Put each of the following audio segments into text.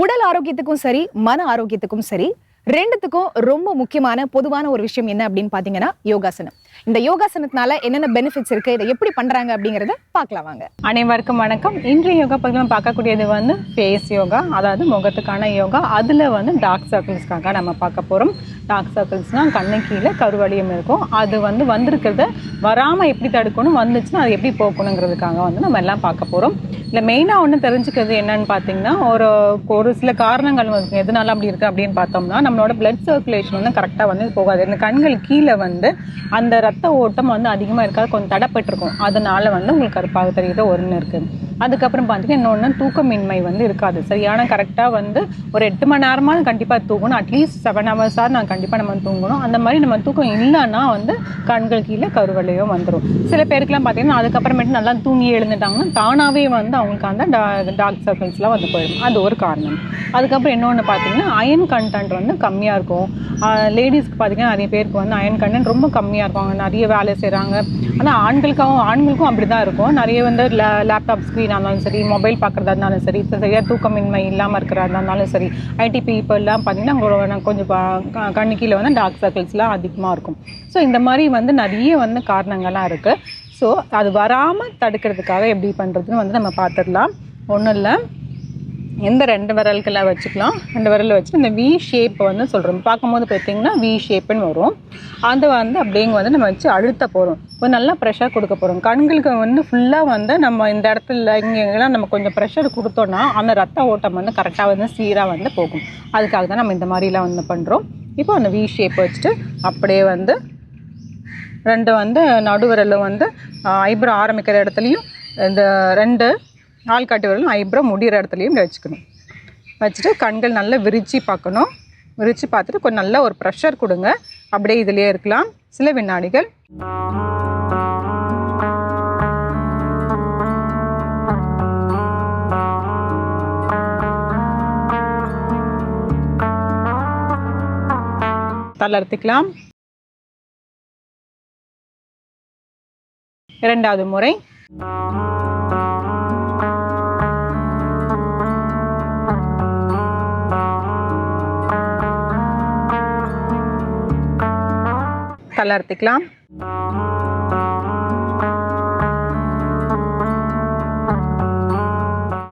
உடல் ஆரோக்கியத்துக்கும் சரி மன ஆரோக்கியத்துக்கும் சரி ரெண்டுத்துக்கும் ரொம்ப முக்கியமான பொதுவான ஒரு விஷயம் என்ன அப்படின்னு பாத்தீங்கன்னா யோகாசனம். இந்த யோகாசனத்தினால என்னென்ன பெனிஃபிட்ஸ் இருக்கு இதை எப்படி பண்றாங்க அப்படிங்கறத பார்க்கலாம் வாங்க. அனைவருக்கும் வணக்கம். இன்றைய யோகா பகுதியில் பார்க்கக்கூடியது வந்து ஃபேஸ் யோகா அதாவது முகத்துக்கான யோகா. அதில் வந்து டார்க் சர்க்கிள்ஸ்க்காக நம்ம பார்க்க போகிறோம் டார்க் சர்க்கிள்ஸ்னால் கண்ணு கீழே கருவழியம் இருக்கும். அது வந்து வந்திருக்கிறத வராமல் எப்படி தடுக்கணும் வந்துச்சுன்னா அது எப்படி போக்கணுங்கிறதுக்காக வந்து நம்ம எல்லாம் பார்க்க போகிறோம் இல்லை மெயினாக ஒன்று தெரிஞ்சுக்கிறது என்னன்னு பார்த்தீங்கன்னா ஒரு ஒரு சில காரணங்கள் வந்து எதனால அப்படி இருக்குது அப்படின்னு பார்த்தோம்னா நம்மளோட பிளட் சர்க்குலேஷன் வந்து கரெக்டாக வந்து போகாது. இந்த கண்கள் கீழே வந்து அந்த ரத்த ஓட்டம் வந்து அதிகமாக இருக்காது கொஞ்சம் தடப்பட்டிருக்கும் அதனால வந்து உங்களுக்கு கருப்பாக தெரியுது ஒன்று இருக்குது அதுக்கப்புறம் பார்த்தீங்கன்னா இன்னொன்று தூக்கமின்மை வந்து இருக்காது. சரியான கரெக்டாக வந்து ஒரு எட்டு மணி நேரமாக கண்டிப்பாக தூங்கணும். அட்லீஸ்ட் செவன் ஹவர்ஸாக நான் கண்டிப்பாக நம்ம தூங்கணும். அந்த மாதிரி நம்ம தூக்கம் இல்லைன்னா வந்து கண்கள் கீழே கருவலையோ வந்துடும் சில பேருக்குலாம் பார்த்தீங்கன்னா அதுக்கப்புறமேட்டு நல்லா தூங்கி எழுந்துட்டாங்கன்னா தானாகவே வந்து அவங்களுக்கு அந்த டார்க் சர்க்கிள்ஸ்லாம் வந்து போயிடும். அது ஒரு காரணம். அதுக்கப்புறம் இன்னொன்று பார்த்தீங்கன்னா அயன் கண்டென்ட் வந்து கம்மியாக இருக்கும். லேடிஸ்க்கு பார்த்தீங்கன்னா நிறைய பேருக்கு வந்து அயன் கண்டென்ட் ரொம்ப கம்மியாக இருக்கும். அவங்க நிறைய வேலை செய்கிறாங்க ஆனால் ஆண்களுக்காகவும் ஆண்களுக்கும் அப்படி தான் இருக்கும். நிறைய வந்து லேப்டாப் ஸ்க்ரீனாக இருந்தாலும் சரி மொபைல் பார்க்குறதா இருந்தாலும் சரி சரியாக தூக்கமின்மை இல்லாமல் இருக்கிறதா இருந்தாலும் சரி ஐடி பீப்புளெலாம் பார்த்தீங்கன்னா கொஞ்சம் பா- கீழே வந்து டார்க் சர்க்கிள்ஸ்லாம் அதிகமாக இருக்கும். ஸோ இந்த மாதிரி வந்து நிறைய வந்து காரணங்கள்லாம் இருக்குது ஸோ அது வராமல் தடுக்கிறதுக்காக எப்படி பண்ணுறதுன்னு வந்து நம்ம பார்த்துடலாம். ஒன்றும் இல்லை. எந்த ரெண்டு விரல்களை வச்சுக்கலாம்? ரெண்டு விரல் வச்சு இந்த வி ஷேப் வந்து சொல்கிறோம் பார்க்கும்போது பார்த்தீங்கன்னா வி ஷேப்புன்னு வரும். அதை வந்து அப்படிங்க வந்து நம்ம வச்சு அழுத்த போகிறோம் இப்போ நல்லா ப்ரெஷர் கொடுக்க போகிறோம் கண்களுக்கு வந்து ஃபுல்லாக வந்து நம்ம இந்த இடத்துல இங்கே நம்ம கொஞ்சம் ப்ரெஷர் கொடுத்தோன்னா அந்த ரத்த ஓட்டம் வந்து கரெக்டாக வந்து சீராக வந்து போகும். அதுக்காக தான் நம்ம இந்த மாதிரிலாம் வந்து பண்ணுறோம் இப்போ அந்த வி ஷேப் வச்சுட்டு அப்படியே வந்து ரெண்டு வந்து நடுவிரலும் வந்து ஐப்ரோ ஆரம்பிக்கிற இடத்துலையும் இந்த ரெண்டு ஆள்காட்டி விரலும் ஐப்ரோ முடிகிற இடத்துலையும் இப்படி வச்சுக்கணும். வச்சுட்டு கண்கள் நல்லா விரித்து பார்க்கணும். விரித்து பார்த்துட்டு கொஞ்சம் நல்ல ஒரு ப்ரெஷர் கொடுங்க. அப்படியே இதுலேயே இருக்கலாம். சில வினாடிகள். தளர்த்திக்கலாம். இரண்டாவது முறை. தளர்த்திக்கலாம்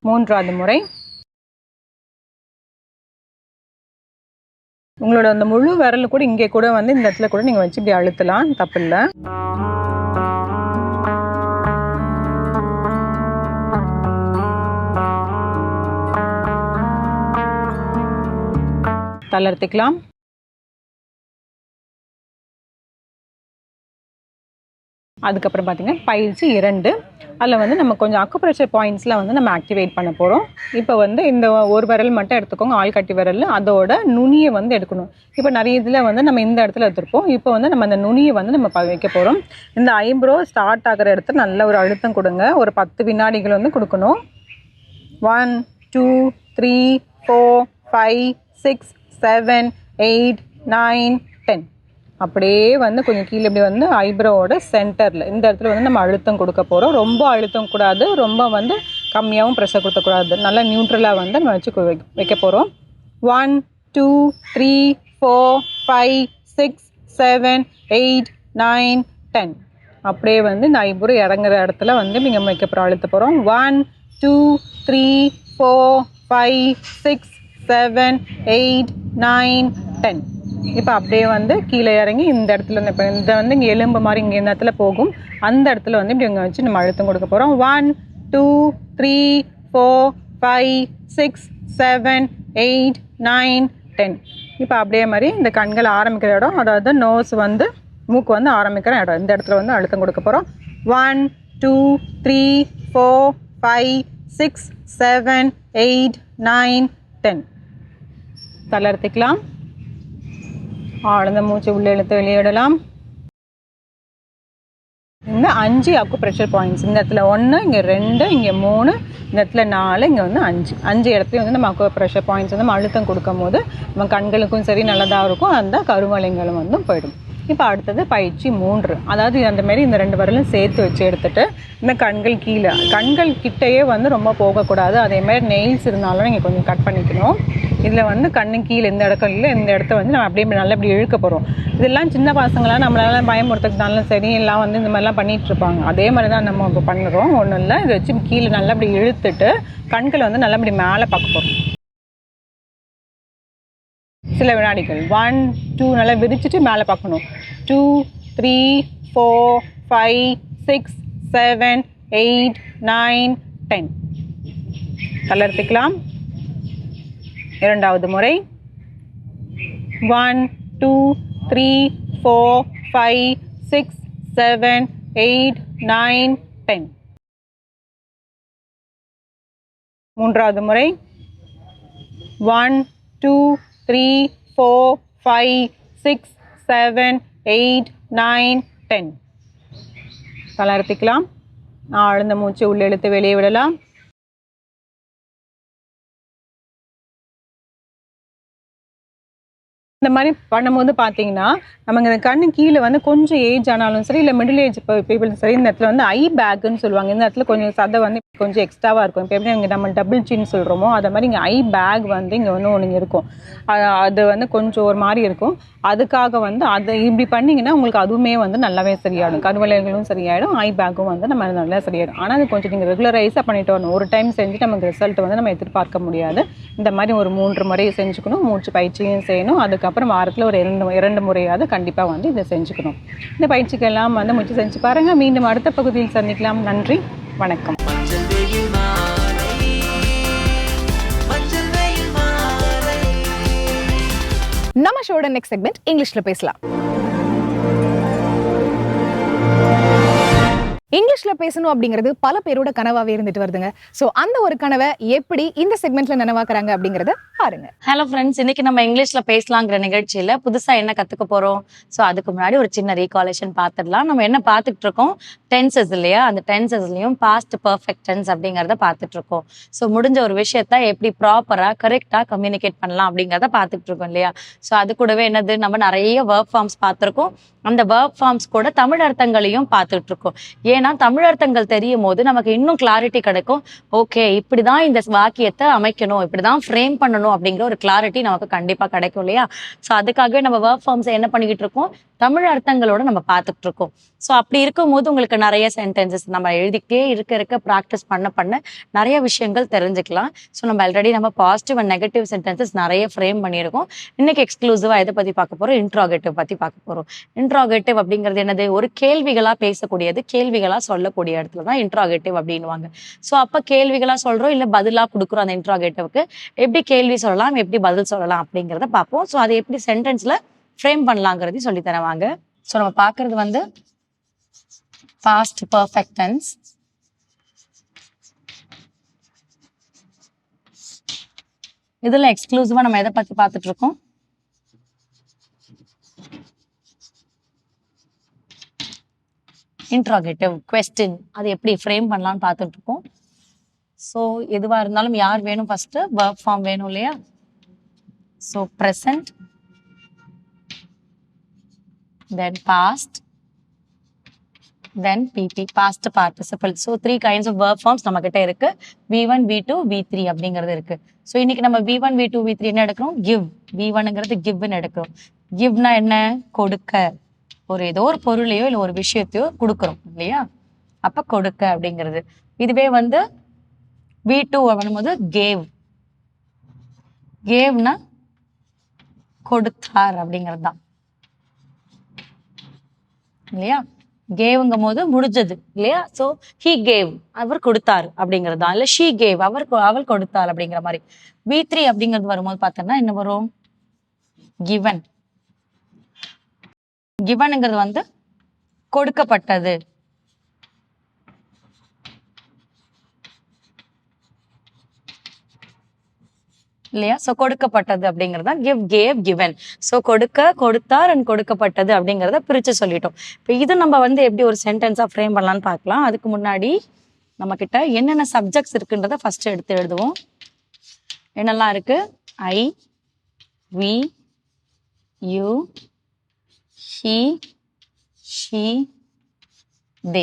மூன்றாவது முறை. உங்களோட அந்த முழு விரல் கூட இங்கே கூட வந்து இந்த இடத்துல கூட நீங்கள் வச்சு இப்படி அழுத்தலாம் தப்பில்லை தளர்த்திக்கலாம். அதுக்கப்புறம் பார்த்தீங்கன்னா பயிற்சி இரண்டு. அதில் வந்து நம்ம கொஞ்சம் அக்குப்ரெஷர் பாயிண்ட்ஸில் வந்து நம்ம ஆக்டிவேட் பண்ண போகிறோம் இப்போ வந்து இந்த ஒரு விரல் மட்டும் எடுத்துக்கோங்க ஆள்காட்டி விரல். அதோட நுனியை வந்து எடுக்கணும். இப்போ நிறைய இதில் வந்து நம்ம இந்த இடத்துல எடுத்துருப்போம். இப்போ வந்து நம்ம அந்த நுனியை வந்து நம்ம வைக்க போகிறோம் இந்த ஐம்ப்ரோ ஸ்டார்ட் ஆகிற இடத்துல நல்ல ஒரு அழுத்தம் கொடுங்க. ஒரு பத்து வினாடிகள் வந்து கொடுக்கணும். One two three four five six seven eight nine அப்படியே வந்து கொஞ்சம் கீழே இப்படி வந்து ஐப்ரோவோட சென்டரில் இந்த இடத்துல வந்து நம்ம அழுத்தம் கொடுக்க போகிறோம் ரொம்ப அழுத்தம் கூடாது. ரொம்ப வந்து கம்மியாகவும் ப்ரெஷர் கொடுக்கக்கூடாது. நல்லா நியூட்ரலாக வந்து நம்ம வச்சு வைக்க- வைக்க போகிறோம் one two three four five six seven eight nine ten அப்படியே வந்து இந்த ஐப்ரோ இறங்குற இடத்துல வந்து நீங்கள் வைக்க போகிறோம் அழுத்த போகிறோம் one two three four five six seven eight nine ten இப்போ அப்படியே வந்து கீழே இறங்கி இந்த இடத்துல இப்போ இந்த வந்து இங்கே எலும்பு மாதிரி இங்கே இந்த இடத்துல போகும். அந்த இடத்துல வந்து இப்படி இங்கே வச்சு நம்ம அழுத்தம் கொடுக்க போகிறோம் one two three four five six seven eight nine ten இப்போ அப்படியே மாதிரி இந்த கண்கள் ஆரம்பிக்கிற இடம் அதாவது நோஸ் வந்து மூக்கு வந்து ஆரம்பிக்கிற இடம். இந்த இடத்துல வந்து அழுத்தம் கொடுக்க போகிறோம் one two three four five six seven eight nine ten தளர்த்திக்கலாம் ஆழ்ந்த மூச்சு உள்ளே இழுத்து வெளியிடலாம். இந்த அஞ்சு அக்கு ப்ரெஷர் பாயிண்ட்ஸ் இந்த இடத்துல ஒன்று இங்கே ரெண்டு இங்கே மூணு இந்த இடத்துல நாலு இங்கே வந்து அஞ்சு. அஞ்சு இடத்துலையும் வந்து நம்ம அக்கு ப்ரெஷர் பாயிண்ட்ஸ் வந்து நம்ம அழுத்தம் கொடுக்கும் போது நம்ம கண்களுக்கும் சரி நல்லதாக இருக்கும். அந்த கருவலைங்களும் வந்து போயிடும். இப்போ அடுத்தது பயிற்சி மூன்று. அதாவது அந்த மாரி இந்த ரெண்டு விரலும் சேர்த்து வச்சு எடுத்துகிட்டு இந்த கண்கள் கீழே கண்கள் கிட்டேயே வந்து ரொம்ப போகக்கூடாது. அதே மாதிரி நெயில்ஸ் இருந்தாலும் நீங்கள் கொஞ்சம் கட் பண்ணிக்கணும். இதில் வந்து கண்ணு கீழே இந்த இடத்துல இல்லை இந்த இடத்த வந்து நம்ம அப்படியே நல்லா இப்படி இழுக்க போகிறோம் இதெல்லாம் சின்ன பசங்களாம் நம்மளால பயமுறுத்துறதுனாலும் சரி எல்லாம் வந்து இந்த மாதிரிலாம் பண்ணிகிட்ருப்பாங்க அதே மாதிரி தான் நம்ம இப்போ பண்ணுறோம் ஒன்றும் இல்லை. இதை வச்சு கீழே நல்லா இப்படி இழுத்துட்டு கண்களை வந்து நல்லா இப்படி மேலே பார்க்க போகிறோம் சில வினாடிகள். ஒன் டூ நல்லா விரிச்சிட்டு மேலே பார்க்கணும். Two three four five six seven eight nine ten தளர்த்திக்கலாம் இரண்டாவது முறை. One two three four five six seven eight nine ten மூன்றாவது முறை. One two three four five six seven eight nine ten. தளர்த்திக்கலாம் ஆழ்ந்த மூச்சு உள்ளே இழுத்து வெளியே விடலாம். இந்த மாதிரி பண்ணும்போது பார்த்தீங்கன்னா நமக்கு இந்த கண்ணு கீழே வந்து கொஞ்சம் ஏஜ் ஆனாலும் சரி இல்லை மிடில் ஏஜ் பீப்புளும் சரி இந்த இடத்துல வந்து ஐ பேக்குன்னு சொல்லுவாங்க. இந்த இடத்துல கொஞ்சம் சதை வந்து கொஞ்சம் எக்ஸ்ட்ராவாக இருக்கும். இப்போ எப்படி இங்கே நம்ம டபுள் சின் சொல்கிறோமோ அதை மாதிரி இங்கே ஐ பேக் வந்து இங்கே வந்து ஒன்று இருக்கும். அது- அது வந்து கொஞ்சம் ஒரு மாதிரி இருக்கும். அதுக்காக வந்து அதை இப்படி பண்ணிங்கன்னா உங்களுக்கு அதுவுமே வந்து நல்லாவே சரியாயிடும். கருவலைகளும் சரியாயிடும் ஐ பேக்கும் வந்து நம்ம நல்லா சரியாயிடும். ஆனால் அது கொஞ்சம் நீங்கள் ரெகுலரைஸாக பண்ணிட்டு வரணும். ஒரு டைம் செஞ்சு நமக்கு ரிசல்ட் வந்து நம்ம எதிர்பார்க்க முடியாது. இந்த மாதிரி ஒரு மூன்று முறை செஞ்சுக்கணும். மூச்சு பயிற்சியும் செய்யணும். அதுக்கப்புறம் வாரத்தில் ஒரு இரண்டு இரண்டு முறையாவது கண்டிப்பாக வந்து இதை செஞ்சுக்கணும். இந்த பயிற்சிக்கெல்லாம் வந்து முயற்சி செஞ்சு பாருங்கள் மீண்டும் அடுத்த பகுதியில் சந்திக்கலாம். நன்றி. வணக்கம். நம்ம ஷோட நெக்ஸ்ட் செக்மெண்ட் இங்கிலீஷில் பேசலாம். இங்கிலீஷ்ல பேசணும் அப்படிங்கிறது பல பேரோட கனவாவே இருந்துட்டு வருதுங்க. ஸோ அந்த ஒரு கனவை எப்படி இந்த செக்மெண்ட்ல நனவாக்குறாங்க அப்படிங்கறத பாருங்க. ஹலோ ஃப்ரெண்ட்ஸ் இன்னைக்கு நம்ம இங்கிலீஷ்ல பேசலாங்கிற நிகழ்ச்சியில புதுசாக என்ன கற்றுக்க போறோம்? ஸோ அதுக்கு முன்னாடி ஒரு சின்ன ரீகாலேஷன் பார்த்துடலாம் நம்ம என்ன பார்த்துட்டு இருக்கோம் டென்சஸ் இல்லையா? அந்த டென்சஸ்லையும் பாஸ்ட் பர்ஃபெக்ட் டென்ஸ் அப்படிங்கிறத பார்த்துட்டு இருக்கோம் ஸோ முடிஞ்ச ஒரு விஷயத்த எப்படி ப்ராப்பராக கரெக்டா கம்யூனிகேட் பண்ணலாம் அப்படிங்கிறத பார்த்துட்டு இருக்கோம் இல்லையா? ஸோ அது கூடவே என்னது? நம்ம நிறைய ஒர்க் ஃபார்ம்ஸ் பார்த்துருக்கோம் அந்த ஒர்க் ஃபார்ம்ஸ் கூட தமிழ் அர்த்தங்களையும் பார்த்துட்டு இருக்கோம் ஏன்னா தமிழ் அர்த்தங்கள் தெரியும் போது நமக்கு இன்னும் கிளாரிட்டி கிடைக்கும். ஓகே இப்படிதான் இந்த வாக்கியத்தை அமைக்கணும் இப்படிதான் ஃப்ரேம் பண்ணணும் அப்படிங்கிற ஒரு கிளாரிட்டி நமக்கு கண்டிப்பா கிடைக்கும் இல்லையா? ஸோ அதுக்காகவே நம்ம ஒர்க் ஃபார்ம்ஸ் என்ன பண்ணிக்கிட்டு இருக்கோம் தமிழ் அர்த்தங்களோட நம்ம பார்த்துட்டு இருக்கோம் ஸோ அப்படி இருக்கும்போது உங்களுக்கு நிறைய சென்டென்சஸ் நம்ம எழுதிக்கிட்டே இருக்க இருக்க ப்ராக்டிஸ் பண்ண பண்ண நிறைய விஷயங்கள் தெரிஞ்சுக்கலாம். ஸோ நம்ம ஆல்ரெடி நம்ம பாசிட்டிவ் அண்ட் நெகட்டிவ் சென்டென்சஸ் நிறைய ஃப்ரேம் பண்ணியிருக்கோம். இன்னைக்கு எக்ஸ்க்ளூசிவாக எதை பற்றி பார்க்க போகிறோம் இன்ட்ராகேட்டிவ் பற்றி பார்க்க போகிறோம் இன்ட்ராகேட்டிவ் அப்படிங்கிறது என்னது? ஒரு கேள்விகளா பேசக்கூடியது கேள்விகளா சொல்லக்கூடிய இடத்துல தான் இன்ட்ராகேட்டிவ் அப்படின்வாங்க ஸோ அப்போ கேள்விகளா சொல்றோம் இல்லை பதிலா கொடுக்குறோம் அந்த இன்ட்ராகேட்டிவ்க்கு எப்படி கேள்வி சொல்லலாம் எப்படி பதில் சொல்லலாம் அப்படிங்கிறத பார்ப்போம். ஸோ அதை எப்படி சென்டென்ஸ்ல ஃப்ரேம் பண்ணலாங்கிறதையும் சொல்லி தருவாங்க. ஸோ நம்ம பார்க்கறது வந்து பாஸ்ட் பர்ஃபெக்ட் டென்ஸ் இதுல எக்ஸ்க்ளூசிவா நம்ம எதை பத்தி பார்த்துட்டு இருக்கோம்? இன்ட்ராகேட்டிவ் கொஸ்டின் அது எப்படி ஃப்ரேம் பண்ணலாம்னு பார்த்துட்டு இருக்கோம் ஸோ எதுவாக இருந்தாலும் யார் வேணும் ஃபஸ்ட்டு ஒர்க் ஃபார்ம் வேணும் இல்லையா? So present then past then PP past participle so three kinds of work forms நம்மக்கிட்ட இருக்கு. V one V two V three அப்படிங்கிறது இருக்கு. ஸோ இன்னைக்கு நம்ம V one V two V three என்ன எடுக்கிறோம்? கிவ் வி ஒன்னுங்கிறது கிவ்னு எடுக்கிறோம். கிவ்னா என்ன? கொடுக்க. ஒரு ஏதோ ஒரு பொருளையோ இல்லை ஒரு விஷயத்தையோ கொடுக்குறோம் இல்லையா? அப்ப கொடுக்க அப்படிங்கிறது. இதுவே வந்து வி டூ அப்படின்போது கேவ் கேவ்னா கொடுத்தார் அப்படிங்கிறது தான் இல்லையா? கேவுங்கும் போது முடிஞ்சது இல்லையா? சோ ஹி கேவ் அவர் கொடுத்தார் அப்படிங்கிறது தான் இல்ல ஷீ கேவ் அவர் அவள் கொடுத்தாள் அப்படிங்கிற மாதிரி. வி த்ரீ அப்படிங்கிறது வரும்போது பார்த்தோன்னா என்ன வரும்? கிவன் கிவனுங்கிறது வந்து கொடுக்கப்பட்டது. இல்லையா? ஸோ கொடுக்கப்பட்டது அப்படிங்கிறது தான் கிவ் கேவ் கிவன் ஸோ கொடுக்க கொடுத்தார் அண்ட் கொடுக்கப்பட்டது அப்படிங்கிறத பிரித்து சொல்லிட்டோம். இப்போ இது நம்ம வந்து எப்படி ஒரு சென்டென்ஸாக ஃப்ரேம் பண்ணலாம்னு பார்க்கலாம். அதுக்கு முன்னாடி நம்ம கிட்ட என்னென்ன சப்ஜெக்ட்ஸ் இருக்குன்றத ஃபர்ஸ்ட் எடுத்து எழுதுவோம். என்னெல்லாம் இருக்கு? I we you he she they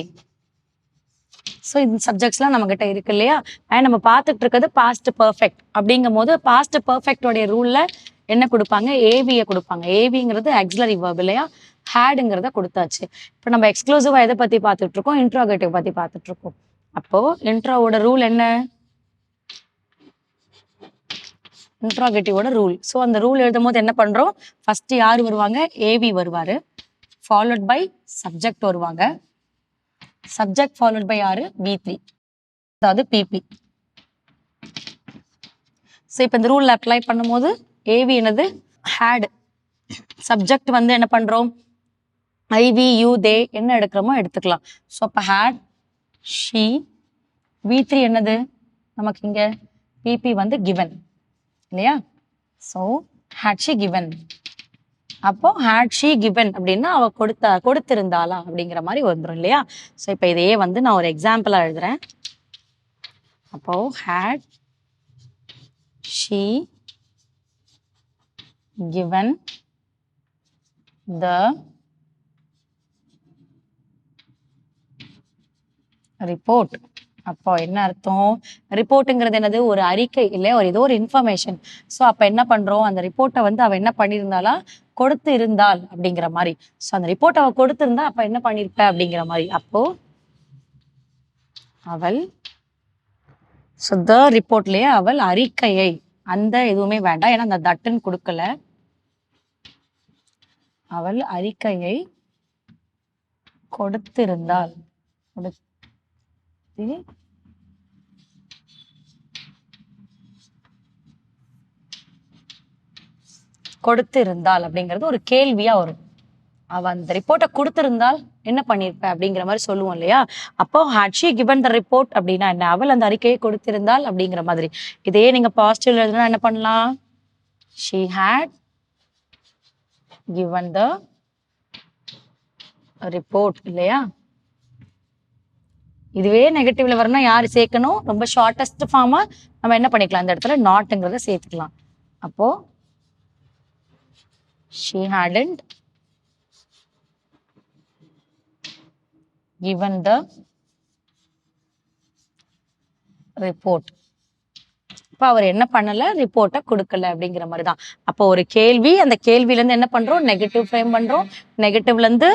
so இந்த சப்ஜெக்ட்ஸ்லாம் நம்மக்கிட்ட இருக்கு இல்லையா? அண்ட் நம்ம பார்த்துட்டு இருக்கிறது பாஸ்ட் பர்ஃபெக்ட் அப்படிங்கும் போது பாஸ்ட் பர்ஃபெக்டோடைய ரூலில் என்ன கொடுப்பாங்க? ஏவியை கொடுப்பாங்க. ஏவிங்கிறது ஆக்சிலரி வேர்ப் இல்லையா? ஹேடுங்கிறத கொடுத்தாச்சு. இப்போ நம்ம எக்ஸ்க்ளூசிவாக எதை பற்றி பார்த்துட்ருக்கோம்? இன்ட்ரோகேட்டிவ் பற்றி பார்த்துட்ருக்கோம். இருக்கோம் அப்போ இன்ட்ரோவோட ரூல் என்ன? இன்ட்ராகேட்டிவோட ரூல் ஸோ அந்த ரூல் எழுதும் போது என்ன பண்ணுறோம் ஃபஸ்ட்டு யார் வருவாங்க? A V. Followed by subject வருவாங்க. சப்ஜெக்ட் ஃபாலோட் பை யாரு? பி த்ரீ அதாவது பிபி ஸோ இப்போ இந்த ரூல் அப்ளை பண்ணும்போது ஏவி என்னது? ஹேடு சப்ஜெக்ட் வந்து என்ன பண்ணுறோம் ஐவி யூ தே என்ன எடுக்கிறோமோ எடுத்துக்கலாம். ஸோ அப்போ ஹேட் ஷீ வி த்ரீ என்னது? நமக்கு இங்கே பிபி வந்து கிவன் இல்லையா? ஸோ ஹேட் ஷி கிவன் அப்போ ஹேட் ஷீ கிவன் அப்படின்னா அவ கொடுத்த கொடுத்திருந்தாளா அப்படிங்கிற மாதிரி வந்துடும் இல்லையா? ஸோ இப்போ இதையே வந்து நான் ஒரு எக்ஸாம்பிளாக எழுதுறேன். அப்போ had she given the report அப்போ என்ன அர்த்தம்? ரிப்போர்ட்டுங்கிறது என்னது? ஒரு அறிக்கை இல்லையா ஒரு ஏதோ ஒரு இன்ஃபர்மேஷன் ஸோ அப்போ என்ன பண்றோம்? அந்த ரிப்போர்ட்டை வந்து அவள் என்ன பண்ணியிருந்தாளா? கொடுத்து இருந்தாள் அப்படிங்கிற மாதிரி. ஸோ அந்த ரிப்போர்ட் அவ கொடுத்துருந்தா அப்ப என்ன பண்ணிருப்ப அப்படிங்கிற மாதிரி. அப்போ அவள் ஸோ த ரிப்போர்ட்லயே அவள் அறிக்கையை அந்த எதுவுமே வேண்டாம். ஏன்னா அந்த தட்டுன்னு கொடுக்கல. அவள் அறிக்கையை கொடுத்திருந்தாள். கொடுத்து கொடுத்திருந்தாள் அப்படிங்கிறது ஒரு கேள்வியா வரும். அவ அந்த ரிப்போர்ட்டை கொடுத்திருந்தால் என்ன பண்ணியிருப்ப அப்படிங்கிற மாதிரி சொல்லுவோம் இல்லையா? அப்போ had she given the report அப்படின்னா என்ன? அவள் அந்த அறிக்கையை கொடுத்திருந்தால் அப்படிங்கிற மாதிரி. இதே நீங்க பாசிட்டிவ் எழுதுனா என்ன பண்ணலாம்? She had given the report இல்லையா? இதுவே நெகட்டிவ்ல வரணும்னா யார் சேர்க்கணும்? ரொம்ப ஷார்ட்டஸ்ட் ஃபார்மா நம்ம என்ன பண்ணிக்கலாம்? இந்த இடத்துல நாட்டுங்கிறத சேர்த்துக்கலாம். அப்போ she hadn't given the report இப்போ அவர் என்ன பண்ணல? ரிப்போர்ட்டை கொடுக்கல அப்படிங்கிற மாதிரி தான் அப்போ ஒரு கேள்வி அந்த கேள்வியில இருந்து என்ன பண்றோம்? நெகட்டிவ் ஃப்ரேம் பண்றோம். நெகட்டிவ்ல இருந்து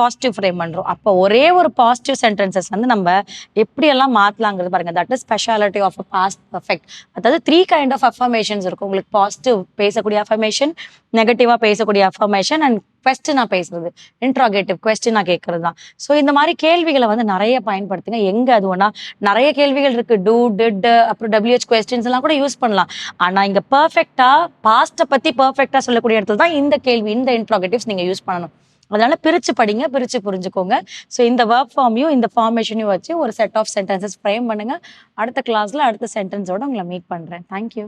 பாசிட்டிவ் ஃப்ரேம் பண்ணுறோம் அப்போ ஒரே ஒரு பாசிட்டிவ் சென்டென்சஸ் வந்து நம்ம எப்படியெல்லாம் மாற்றலாங்கிறது பாருங்க. That is speciality of a past perfect அதாவது த்ரீ கைண்ட் ஆஃப் அஃபர்மேஷன்ஸ் இருக்கும். உங்களுக்கு பாசிட்டிவ் பேசக்கூடிய அஃபர்மேஷன் நெகட்டிவாக பேசக்கூடிய அஃபர்மேஷன் அண்ட் கொஸ்டினா பேசுறது. இன்ட்ராகேட்டிவ் கொஸ்டினா கேட்கறது தான். ஸோ இந்த மாதிரி கேள்விகளை வந்து நிறைய பயன்படுத்துங்க. எங்க அது ஒன்னா நிறைய கேள்விகள் இருக்கு. டூ டிட் அப்புறம் டபிள்யூஹெச் கொஸ்டின்ஸ் எல்லாம் கூட யூஸ் பண்ணலாம். ஆனா இங்க பர்ஃபெக்டா பாஸ்ட்டை பத்தி பர்ஃபெக்டா சொல்லக்கூடிய இடத்துல தான் இந்த கேள்வி இந்த இன்ட்ராகேட்டிவ்ஸ் நீங்க யூஸ் பண்ணணும். அதனால பிரிச்சு படிங்க பிரிச்சு புரிஞ்சுக்கோங்க. ஸோ இந்த ஒர்க் ஃபார்மையும் இந்த ஃபார்மேஷனையும் வச்சு ஒரு செட் ஆஃப் சென்டென்சஸ் ஃப்ரேம் பண்ணுங்க. அடுத்த கிளாஸ்ல அடுத்த சென்டென்ஸோட உங்களை மீட் பண்றேன். தேங்க்யூ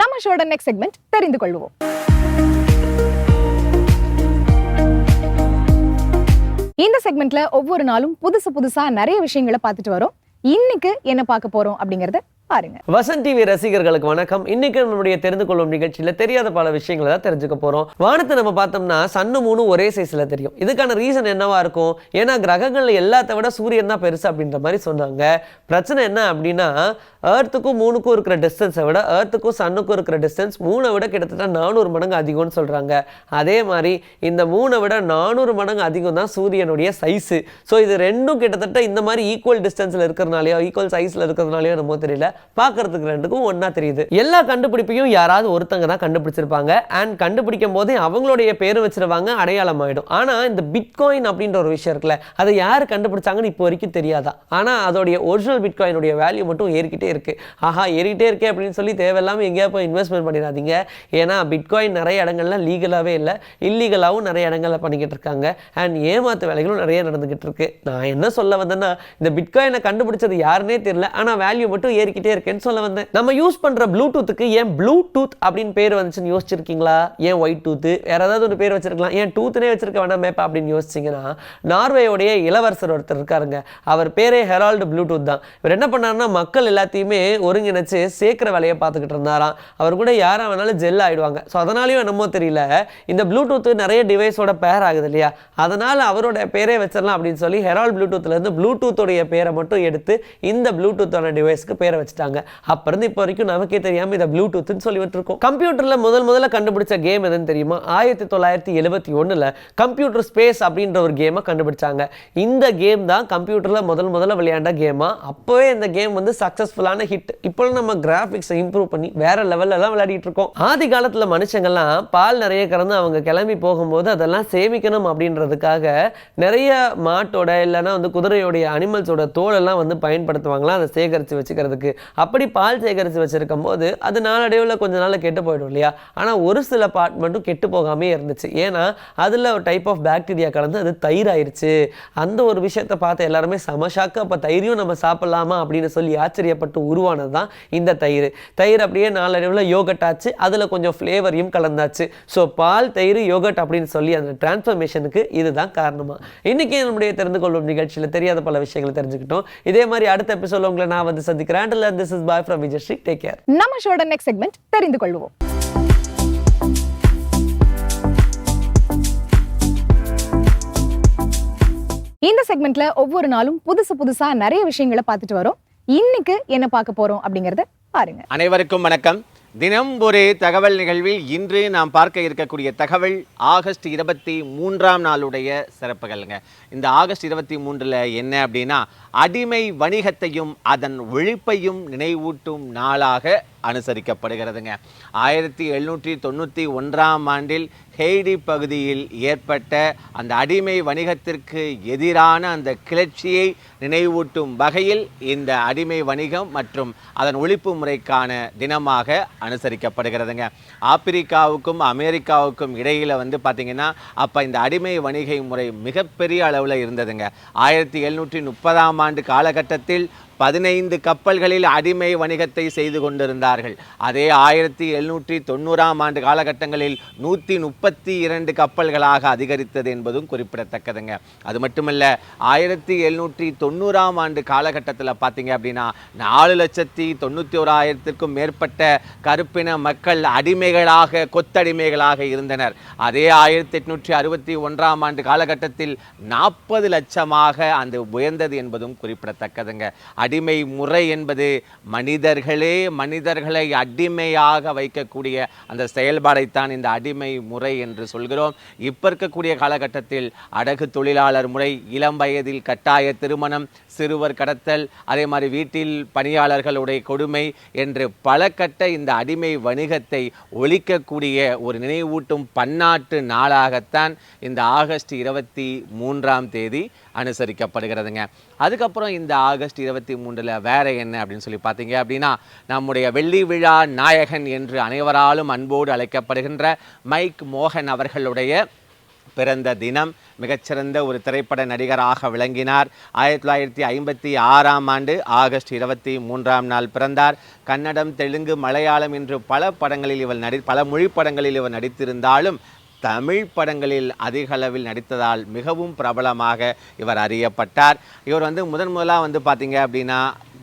நம்ம ஷோட நெக்ஸ்ட் செக்மெண்ட் தெரிந்து கொள்வோம். இந்த செக்மெண்ட்ல ஒவ்வொரு நாளும் புதுசு புதுசா நிறைய விஷயங்களை பார்த்துட்டு வரோம். இன்னைக்கு என்ன பார்க்க போறோம் அப்படிங்கறத பாருங்க. வசந்த் டிவி ரசிகர்களுக்கு வணக்கம். இன்னைக்கு நம்முடைய தெரிந்து கொள்ளும் நிகழ்ச்சியில தெரியாத பல விஷயங்களை தான் தெரிஞ்சுக்க போறோம். வானத்தை நம்ம பார்த்தோம்னா சன்னு மூணு ஒரே சைஸ்ல தெரியும். இதுக்கான ரீசன் என்னவா இருக்கும்? ஏன்னா கிரகங்கள்ல எல்லாத்த விட சூரியன் தான் பெருசு அப்படின்ற மாதிரி சொன்னாங்க. பிரச்சனை என்ன அப்படின்னா ஏர்த்துக்கும் மூணுக்கும் இருக்கிற டிஸ்டன்ஸை விட ஏர்த்துக்கும் சன்னுக்கும் இருக்கிற டிஸ்டன்ஸ் மூணை விட கிட்டத்தட்ட நானூறு மடங்கு அதிகம்னு சொல்றாங்க. அதே மாதிரி இந்த மூணை விட நானூறு மடங்கு அதிகம் தான் சூரியனுடைய சைஸு ஸோ இது ரெண்டும் கிட்டத்தட்ட இந்த மாதிரி ஈக்குவல் டிஸ்டன்ஸில் இருக்கிறனாலையோ ஈக்குவல் சைஸில் இருக்கிறதுனாலையோ நம்ம தெரியல. பார்க்கறதுக்கு ரெண்டுக்கும் ஒன்றா தெரியுது. எல்லா கண்டுபிடிப்பையும் யாராவது ஒருத்தங்க தான் கண்டுபிடிச்சிருப்பாங்க. அண்ட் கண்டுபிடிக்கும் போதே அவங்களுடைய பேர் வச்சிருவாங்க அடையாளம் ஆயிடும். ஆனால் இந்த பிட்காயின் அப்படின்ற ஒரு விஷயம் இருக்குல்ல அதை யார் கண்டுபிடிச்சாங்கன்னு இப்போ வரைக்கும் தெரியாதா? ஆனால் அதோடைய ஒரிஜினல் பிட்காயினுடைய வேல்யூ மட்டும் ஏறிக்கிட்டே இருக்கு. ஆஹா ஏறிக்கிட்டே இருக்கே அப்படின்னு சொல்லி தேவையில்லாமல் எங்கேயா போய் இன்வெஸ்ட்மெண்ட் பண்ணிடாதீங்க. ஏன்னா பிட்காயின் நிறைய இடங்கள்ல லீகலாகவே இல்லை இல்லீகலாகவும் நிறைய இடங்களில் பண்ணிக்கிட்டு இருக்காங்க. அண்ட் ஏமாத்து வேலைகளும் நிறைய நடந்துகிட்டு இருக்கு. நான் என்ன சொல்ல வந்தேன்னா இந்த பிட்காயினை கண்டுபிடிச்சது யாருன்னே தெரியல. ஆனால் வேல்யூ மட்டும் ஏறிக்கிட்டே இருக்கேன்னு சொல்ல வந்தேன். நம்ம யூஸ் பண்ற ப்ளூடூத்துக்கு ஏன் ப்ளூடூத் அப்படின்னு பேர் வந்துச்சுன்னு யோசிச்சிருக்கீங்களா? ஏன் ஒயிட் டூத்து வேற ஏதாவது ஒரு பேர் வச்சிருக்கலாம். ஏன் டூத்துனே வச்சிருக்க வேணாம் மேப்பா அப்படின்னு யோசிச்சிங்கன்னா நார்வேயோடைய இளவரசர் ஒருத்தர் இருக்காருங்க. அவர் பேரே ஹெரால்டு ப்ளூடூத் தான். இவர் என்ன பண்ணாருன்னா மக்கள் எல்லாத்தையுமே ஒருங்கிணைச்சு சேர்க்கிற வேலையை பார்த்துக்கிட்டு இருந்தாராம். அவர் கூட யாராக வேணாலும் ஜெல் ஆயிடுவாங்க. ஸோ அதனாலையும் என்னமோ தெரியல இந்த ப்ளூடூத் நிறைய டிவைஸோட பேர் ஆகுது இல்லையா? அதனால அவரோட பேரே வச்சிடலாம் அப்படின்னு சொல்லி ஹெரால் ப்ளூடூத்லேருந்து ப்ளூடூத்தோடைய பேரை மட்டும் எடுத்து இந்த ப்ளூடூத்தோட டிவைஸ்க்கு பேரை வச்சு அப்ப இருந்து இப்போ வரைக்கும் நமக்கே தெரியாம இதை ப்ளூடூத்னு சொல்லி விட்டுருக்கோம். கம்ப்யூட்டர்ல முதல் முதல்ல கண்டுபிடிச்ச கேம் எதுன்னு தெரியுமா? ஆயிரத்தி தொள்ளாயிரத்தி எழுபத்தி ஒன்றில் கம்ப்யூட்டர் ஸ்பேஸ் அப்படின்ற ஒரு கேமை கண்டுபிடிச்சாங்க. இந்த கேம் தான் கம்ப்யூட்டர்ல முதல் முதல்ல விளையாண்ட கேமா அப்போவே இந்த கேம் வந்து சக்ஸஸ்ஃபுல்லான ஹிட் இப்போ நம்ம கிராஃபிக்ஸை இம்ப்ரூவ் பண்ணி வேற லெவல்ல விளையாடிட்டு இருக்கோம். ஆதி காலத்தில் மனுஷங்கள்லாம் பால் நிறைய கறந்து அவங்க கிளம்பி போகும்போது அதெல்லாம் சேமிக்கணும் அப்படின்றதுக்காக நிறைய மாட்டோட இல்லைன்னா வந்து குதிரையோடைய அனிமல்ஸோட தோலெல்லாம் வந்து பயன்படுத்துவாங்களா? அதை சேகரித்து வச்சுக்கிறதுக்கு. அப்படி பால் சேகரித்து வச்சிருக்கும் போது அது நாளடைவில் கொஞ்ச நாள் கெட்டு போயிடும் இல்லையா? ஆனால் ஒரு சில பார்ட் மட்டும் கெட்டு போகாமே இருந்துச்சு. ஏன்னா அதில் ஒரு டைப் ஆஃப் பாக்டீரியா கலந்து அது தயிர் ஆயிருச்சு அந்த ஒரு விஷயத்தை பார்த்து எல்லாருமே சமஷாக்கு அப்போ தயிரையும் நம்ம சாப்பிடலாமா அப்படின்னு சொல்லி ஆச்சரியப்பட்டு உருவானது தான் இந்த தயிர். தயிர் அப்படியே நாளடைவில் யோகட் ஆச்சு. அதில் கொஞ்சம் ஃப்ளேவரையும் கலந்தாச்சு. ஸோ பால் தயிர் யோகட் அப்படின்னு சொல்லி அந்த டிரான்ஸ்ஃபர்மேஷனுக்கு இதுதான் காரணமா. இன்னைக்கு நம்முடைய தெரிந்து கொள்ளும் நிகழ்ச்சியில் தெரியாத பல விஷயங்களை தெரிஞ்சுக்கிட்டோம். இதே மாதிரி அடுத்த எபிசோட உங்களை நான் வந்து சந்திக்கிறேன். This is bye from Vijayashree take care நம்ம ஷோட நெக்ஸ்ட் செக்மெண்ட் தெரிந்து கொள்வோம் இந்த செக்மெண்ட்ல ஒவ்வொரு நாளும் புதுசு புதுசா நிறைய விஷயங்களை பார்த்துட்டு வரோம். இன்னைக்கு என்ன பார்க்க போறோம் அப்படிங்கறத பாருங்க. அனைவருக்கும் வணக்கம். தினம் ஒரு தகவல் நிகழ்வில் இன்று நாம் பார்க்க இருக்கக்கூடிய தகவல் ஆகஸ்ட் இருபத்தி மூன்றாம் நாளுடைய சிறப்புகள்ங்க. இந்த ஆகஸ்ட் இருபத்தி மூன்றில் என்ன அப்படின்னா அடிமை வணிகத்தையும் அதன் ஒழிப்பையும் நினைவூட்டும் நாளாக அனுசரிக்கப்படுகிறதுங்க. ஆயிரத்தி எழுநூற்றி தொண்ணூற்றி ஒன்றாம் ஆண்டில் ஹெய்டி பகுதியில் ஏற்பட்ட அந்த அடிமை வணிகத்திற்கு எதிரான அந்த கிளர்ச்சியை நினைவூட்டும் வகையில் இந்த அடிமை வணிகம் மற்றும் அதன் ஒழிப்பு முறைக்கான தினமாக அனுசரிக்கப்படுகிறதுங்க. ஆப்பிரிக்காவுக்கும் அமெரிக்காவுக்கும் இடையில் வந்து பார்த்தீங்கன்னா அப்போ இந்த அடிமை வணிகை முறை மிகப்பெரிய அளவில் இருந்ததுங்க. ஆயிரத்தி எழுநூற்றி முப்பதாம் ஆண்டு காலகட்டத்தில் பதினைந்து கப்பல்களில் அடிமை வணிகத்தை செய்து கொண்டிருந்தார்கள். அதே ஆயிரத்தி எழுநூற்றி தொண்ணூறாம் ஆண்டு காலகட்டங்களில் நூற்றி முப்பத்தி இரண்டு கப்பல்களாக அதிகரித்தது என்பதும் குறிப்பிடத்தக்கதுங்க. அது மட்டுமல்ல ஆயிரத்தி எழுநூற்றி தொண்ணூறாம் ஆண்டு காலகட்டத்தில் பார்த்தீங்க அப்படின்னா நாலு லட்சத்தி தொண்ணூற்றி ஓராயிரத்திற்கும் மேற்பட்ட கருப்பின மக்கள் அடிமைகளாக கொத்தடிமைகளாக இருந்தனர். அதே ஆயிரத்தி எட்நூற்றி அறுபத்தி ஒன்றாம் ஆண்டு காலகட்டத்தில் நாற்பது லட்சமாக அந்த உயர்ந்தது என்பதும் குறிப்பிடத்தக்கதுங்க. அடிமை முறை என்பது மனிதர்களே மனிதர்களை அடிமையாக வைக்கக்கூடிய அந்த செயல்பாடைத்தான் இந்த அடிமை முறை என்று சொல்கிறோம். இப்போ இருக்கக்கூடிய காலகட்டத்தில் அடகு தொழிலாளர் முறை இளம் வயதில் கட்டாய திருமணம் சிறுவர் கடத்தல் அதே மாதிரி வீட்டில் பணியாளர்களுடைய கொடுமை என்று பல கட்ட இந்த அடிமை வணிகத்தை ஒழிக்கக்கூடிய ஒரு நினைவூட்டும் பன்னாட்டு நாளாகத்தான் இந்த ஆகஸ்ட் இருபத்தி மூன்றாம் தேதி அனுசரிக்கப்படுகிறதுங்க. அதுக்கப்புறம் இந்த ஆகஸ்ட் இருபத்தி மூன்றில் வேற என்ன அப்படின்னு சொல்லி பார்த்தீங்க அப்படின்னா நம்முடைய வெள்ளி விழா நாயகன் என்று அனைவராலும் அன்போடு அழைக்கப்படுகின்ற மைக் மோகன் அவர்களுடைய பிறந்த தினம் மிகச்சிறந்த ஒரு திரைப்பட நடிகராக விளங்கினார். ஆயிரத்தி தொள்ளாயிரத்தி ஐம்பத்தி ஆறாம் ஆண்டு ஆகஸ்ட் இருபத்தி மூன்றாம் நாள் பிறந்தார். கன்னடம் தெலுங்கு மலையாளம் என்று பல படங்களில் இவர் நடி பல மொழி படங்களில் இவர் நடித்திருந்தாலும் தமிழ் படங்களில் அதிக அளவில் நடித்ததால் மிகவும் பிரபலமாக இவர் அறியப்பட்டார். இவர் வந்து முதன் முதலாக வந்து பார்த்தீங்க அப்படின்னா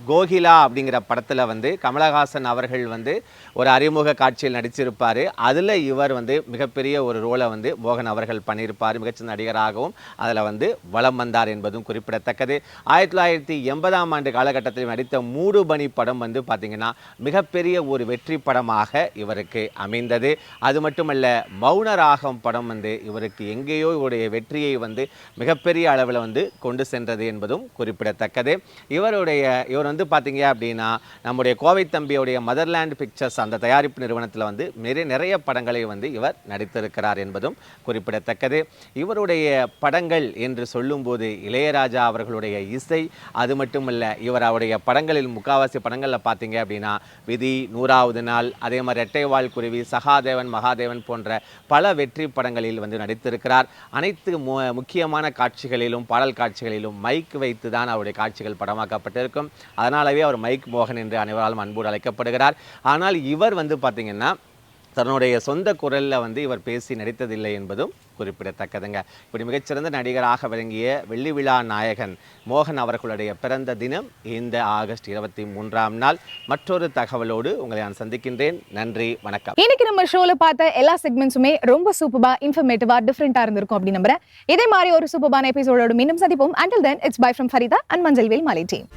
கோகிலா அப்படிங்கிற படத்தில் வந்து கமலஹாசன் அவர்கள் வந்து ஒரு அறிமுக காட்சியில் நடிச்சிருப்பார். அதில் இவர் வந்து மிகப்பெரிய ஒரு ரோலை வந்து மோகன் அவர்கள் பண்ணியிருப்பார். மிகச்சிறந்த நடிகராகவும் அதில் வந்து வலம் வந்தார் என்பதும் குறிப்பிடத்தக்கது. ஆயிரத்தி தொள்ளாயிரத்தி எண்பதாம் ஆண்டு காலகட்டத்தில் நடித்த மூடுபனி படம் வந்து பார்த்திங்கன்னா மிகப்பெரிய ஒரு வெற்றி படமாக இவருக்கு அமைந்தது. அது மட்டுமல்ல மௌனராகம் படம் வந்து இவருக்கு எங்கேயோ இவருடைய வெற்றியை வந்து மிகப்பெரிய அளவில் வந்து கொண்டு சென்றது என்பதும் குறிப்பிடத்தக்கது. இவருடைய இவர் வந்து வந்து பார்த்தீங்க அப்படின்னா நம்முடைய கோவை தம்பியுடைய மதர்லேண்ட் பிக்சர்ஸ் அந்த தயாரிப்பு நிறுவனத்தில் வந்து நிறைய நிறைய படங்களை வந்து இவர் நடித்திருக்கிறார் என்பதும் குறிப்பிடத்தக்கது. இவருடைய படங்கள் என்று சொல்லும்போது இளையராஜா அவர்களுடைய இசை அது மட்டுமல்ல இவர் அவருடைய படங்களில் முக்காவாசி படங்களில் பார்த்தீங்க அப்படின்னா விதி நூறாவது நாள் அதே மாதிரி ரெட்டைவால் குருவி சகாதேவன் மகாதேவன் போன்ற பல வெற்றி படங்களில் வந்து நடித்திருக்கிறார். அனைத்து மு முக்கியமான காட்சிகளிலும் பாடல் காட்சிகளிலும் மைக் வைத்து தான் அவருடைய காட்சிகள் படமாக்கப்பட்டிருக்கும். அதனாலவே அவர் மைக் மோகன் என்று அனைவராலும் அன்போடு அழைக்கப்படுகிறார். ஆனால் இவர் வந்து பார்த்தீங்கன்னா தன்னுடைய சொந்த குரலில் வந்து இவர் பேசி நடித்ததில்லை என்பதும் குறிப்பிடத்தக்கதுங்க. இப்படி மிகச்சிறந்த நடிகராக விளங்கிய வெள்ளி விழா நாயகன் மோகன் அவர்களுடைய பிறந்த தினம் இந்த ஆகஸ்ட் இருபத்தி மூன்றாம் நாள். மற்றொரு தகவலோடு உங்களை நான் சந்திக்கின்றேன். நன்றி வணக்கம். இன்னைக்கு நம்ம ஷோல பார்த்த எல்லா செக்மெண்ட்ஸுமே ரொம்ப சூப்பரா இன்ஃபர்மேட்டிவா டிஃப்ரெண்டா இருந்திருக்கும் அப்படின்னு நம்புறேன். இதே மாதிரி ஒரு சூப்பரான எபிசோடோடு மீண்டும் சந்திப்போம். Until then it's bye from Farida and Manjal Vel Maalai team